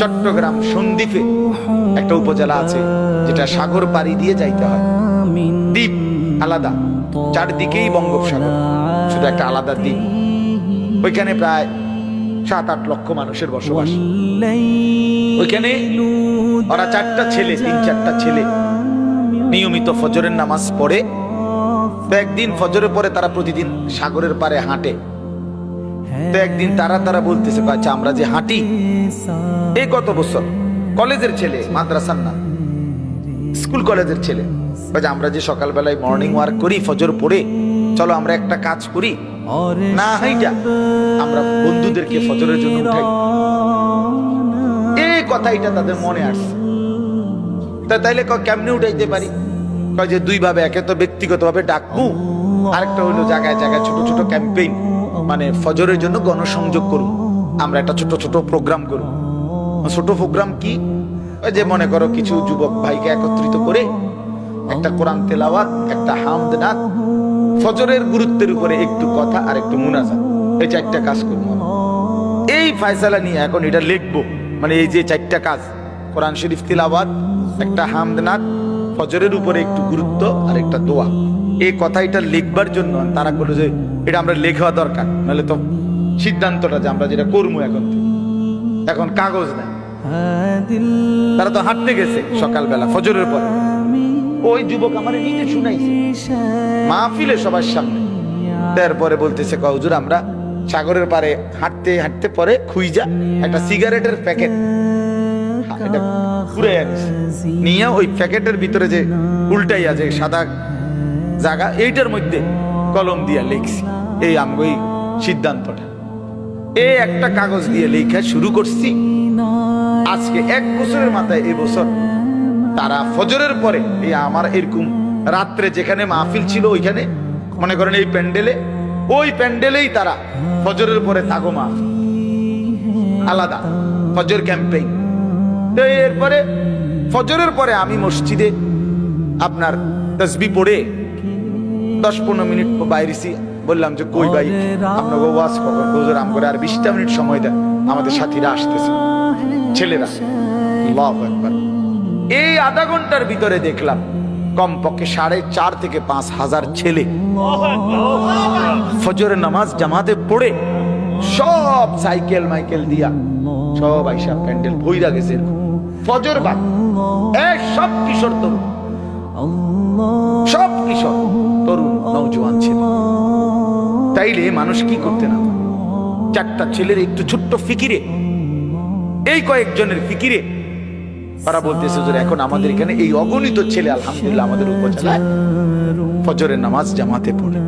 চট্টগ্রাম সন্দ্বীপে একটা উপজেলা আছে, যেটা সাগর পাড়ি দিয়ে যাইতে হয়। দ্বীপ আলাদা, চারদিকেই বঙ্গোপসাগর, শুধু একটা আলাদা দ্বীপ। ওইখানে প্রায় সাত, আট লক্ষ মানুষের বসবাস। ওইখানে ওরা চারটা ছেলে, তিন, চারটা ছেলে। নিয়মিত ফজরের নামাজ পড়ে। একদিন ফজরের পরে তারা প্রতিদিন সাগরের পারে হাঁটে। তো একদিন তারা তারা বলতেছে আচ্ছা আমরা যে হাঁটি এই কত বছর? কলেজের ছেলে, মাদ্রাসার না। স্কুল কলেজের ছেলে। আমরা যে সকালবেলায় মর্নিং ওয়ার্ক করি, ফজর পড়ে, চলো আমরা একটা কাজ করি। না হাইটা, আমরা বন্ধুদেরকে ফজরের জন্য উঠাই। এই কথাইটা তাদের মনে আসছে। তা তাইলে কেমনে উঠাইতে পারি? কয় যে দুই ভাবে একে তো ব্যক্তিগতভাবে ডাকবো, আরেকটা হলো জায়গায় জায়গায় ছোট ছোট ক্যাম্পেইন মানে ফজরের জন্য গণসংযোগ করুন। আমরা একটা ছোট ছোট প্রোগ্রাম করব ছোট প্রোগ্রাম কি? যে মনে করো কিছু যুবক ভাইকে একত্রিত করে একটা কোরআন তেলাওয়াত, একটা হামদ নাথ ফজরের গুরুত্বের উপরে একটু কথা আর একটু মুনাজাত। এই চারটা কাজ করব এই ফায়সালা নিয়ে এখন এটা লিখব। মানে এই যে চারটা কাজ, কোরআন শরীফ তিলাবাত একটা হামদনাথ ফজরের উপরে একটু গুরুত্ব আর একটা দোয়া। এই কথা এটা লিখবার জন্য তারা বলল যে এটা আমরা লেখা দরকার, নাহলে তো সিদ্ধান্তটা যে আমরা যেটা করব এখন এখন কাগজ নাই। তারা তো হাঁটতে গেছে সকালবেলা, ফজরের পরে। ওই যুবক আমার নিজে শুনাইছে। মাহফিলে সবার সামনে। তারপরে বলতেছে কহুজুর আমরা সাগরের পারে হাঁটতে হাঁটতে পরে খুইজা একটা সিগারেটের প্যাকেট এটা ঘুরে নিয়ে ওই প্যাকেটের ভিতরে যে উল্টাই আছে সাদা জায়গা এইটার মধ্যে কলম দিয়া লিখছি। এই এই সিদ্ধান্তটা। এই একটা কাগজ দিয়ে লেখা শুরু করছি। আজকে এক বছরের মাথায় এই বছর তারা ফজরের পরে এই আমার এরকম রাত্রে যেখানে মাহফিল ছিল ওইখানে, মনে করেন এই প্যান্ডেলে, ওই প্যান্ডেলেই তারা ফজরের পরে থাকো মাহফিল। আলাদা ফজর ক্যাম্পেইন। তো এরপরে ফজরের পরে আমি মসজিদে আপনার তসবি পড়ে দশ পনেরো মিনিট বাইরেছি। বললাম যে, কই ভাই, আপনাকে ওয়াজ কখন হুজুর আম করে আর বিশটা মিনিট সময় দেন। আমাদের সাথীরা আসতেছে, ছেলেরা। আকবার। এই আধা ঘণ্টার ভিতরে দেখলাম, কমপক্ষে সাড়ে চার থেকে পাঁচ হাজার ছেলে ফজরের নামাজ জামাতে পড়ে সব সাইকেল মাইকেল দিয়া সব আইসা প্যান্ডেল ভইরা গেছে ফজর বাদ। এই সব কিশোর তরুণ, সব কিশোর তরুণ নৌজওয়ান ছেলে। তাইলে মানুষ কি করতে না চারটা ছেলের একটু ছোট্ট ফিকিরে, এই কয়েকজনের ফিকিরে, তারা বলতেছে যে এখন আমাদের এখানে এই অগণিত ছেলে, আলহামদুলিল্লাহ, আমাদের উপজেলায় ফজরের নামাজ জামাতে পড়ে।